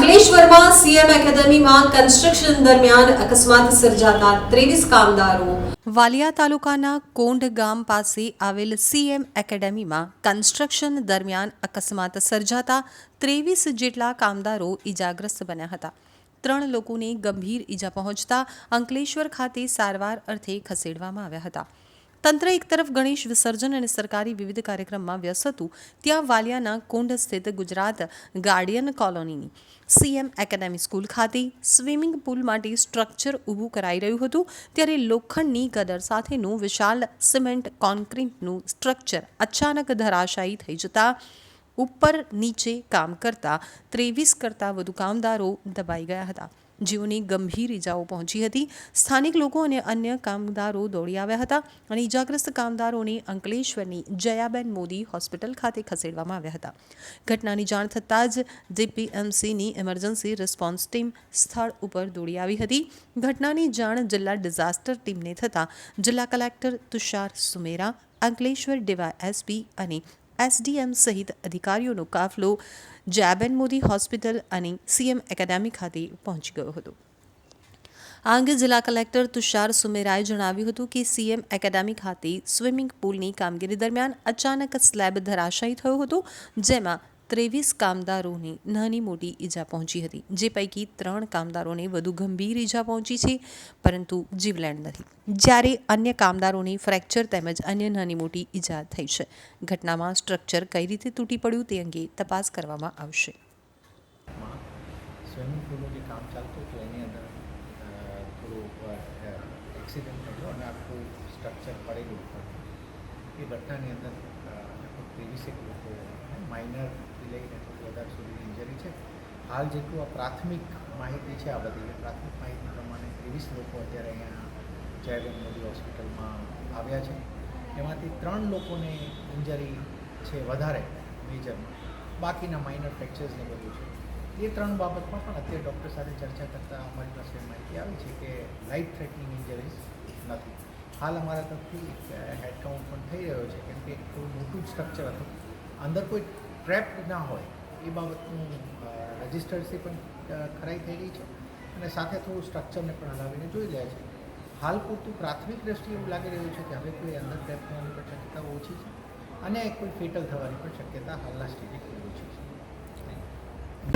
અંકલેશ્વરમાં CM એકેડેમીમાં construction દરમિયાન અકસ્માત સર્જાતા ત્રેવીસ કામદારો. વાલિયા તાલુકાના કોંઢ ગામ પાસે આવેલ સીએમ એકેડેમીમાં કન્સ્ટ્રક્શન દરમિયાન અકસ્માત સર્જાતા ત્રેવીસ જેટલા કામદારો ઇજાગ્રસ્ત બન્યા હતા. ત્રણ લોકોને ગંભીર ઈજા પહોંચતા અંકલેશ્વર ખાતે સારવાર અર્થે ખસેડવામાં આવ્યા હતા. તંત્ર એક તરફ ગણેશ વિસર્જન અને સરકારી વિવિધ કાર્યક્રમમાં વ્યસ્ત હતું, ત્યાં વાલિયાના કુંડ સ્થિત ગુજરાત ગાર્ડિયન કોલોનીની. સીએમ એકેડેમી સ્કૂલ ખાતે સ્વિમિંગ પુલ માટે સ્ટ્રક્ચર ઊભું કરાઈ રહ્યું હતું, ત્યારે લોખંડની કદર સાથેનું વિશાળ સિમેન્ટ કોન્ક્રીટનું સ્ટ્રક્ચર અચાનક ધરાશાયી થઈ જતા, ઉપર નીચે કામ કરતા ત્રેવીસ કરતાં વધુ કામદારો દબાઈ ગયા હતા. જેઓને ગંભીર ઈજાઓ પહોંચી હતી. સ્થાનિક લોકો અને અન્ય કામદારો દોડી આવ્યા હતા અને ઈજાગ્રસ્ત કામદારોને અંકલેશ્વરની જયાબેન મોદી હોસ્પિટલ ખાતે ખસેડવામાં આવ્યા હતા. ઘટનાની જાણ થતાં જ ડીપીએમસીની ઇમરજન્સી રિસ્પોન્સ ટીમ સ્થળ ઉપર દોડી આવી હતી. ઘટનાની જાણ જિલ્લા ડિઝાસ્ટર ટીમને થતાં જિલ્લા collector Tushar Sumera, Ankleshwar DY SP અને એસડીએમ સહિત અધિકારીઓનો કાફલો જાબેન મોદી હોસ્પિટલ અને સીએમ એકેડેમી ખાતે પહોંચી ગયો હતો. આ અંગે જિલ્લા કલેક્ટર તુષાર સુમેરાએ જણાવ્યું હતું કે સીએમ એકેડેમી ખાતે સ્વિમિંગ પુલની કામગીરી દરમિયાન અચાનક સ્લેબ ધરાશાયી થયો હતો, જેમાં ત્રેવીસ કામદારોને નાની મોટી ઈજા પહોંચી હતી, જે પૈકી ત્રણ કામદારોને વધુ ગંભીર ઈજા પહોંચી છે, પરંતુ જીવલેણ નથી. જ્યારે અન્ય કામદારોને ફ્રેક્ચર તેમજ અન્ય નાની મોટી ઈજા થઈ છે, ઘટનામાં સ્ટ્રક્ચર કઈ રીતે તૂટી પડ્યું તે અંગે તપાસ કરવામાં આવશે. ઘટનાની અંદર ત્રેવીસેક લોકો માઇનરથી લઈને થોડી વધારે સુધીની ઇન્જરી છે. હાલ જેટલું આ પ્રાથમિક માહિતી છે, આ બધી પ્રાથમિક માહિતી પ્રમાણે ત્રેવીસ લોકો અત્યારે અહીંયા જયરામ મોદી હોસ્પિટલમાં આવ્યા છે. એમાંથી ત્રણ લોકોને ઇન્જરી છે વધારે મેજરમાં બાકીના માઇનર ફ્રેક્ચર્સ ને બધું છે. એ ત્રણ બાબતમાં પણ અત્યારે ડૉક્ટર સાથે ચર્ચા કરતાં અમારી પાસે માહિતી આવી છે કે લાઇટ થ્રેટનિંગ ઇન્જરીઝ નથી. હાલ અમારા તરફથી હેડ કાઉન્ટ પણ થઈ રહ્યો છે, કેમ કે થોડું મોટું જ સ્ટ્રક્ચર હતું. અંદર કોઈ ટ્રેપ ના હોય, એ બાબતનું રજિસ્ટર્સથી પણ ખરાઈ થઈ ગઈ છે અને સાથે થોડું સ્ટ્રક્ચરને પણ હલાવીને જોઈ રહ્યા છે. હાલ પૂરતું પ્રાથમિક દ્રષ્ટિએ એવું લાગી રહ્યું છે કે હવે કોઈ અંદર ટ્રેપ થવાની પણ શક્યતા ઓછી છે અને કોઈ ફેટલ થવાની પણ શક્યતા હાલના સ્ટેજે ઓછી છે.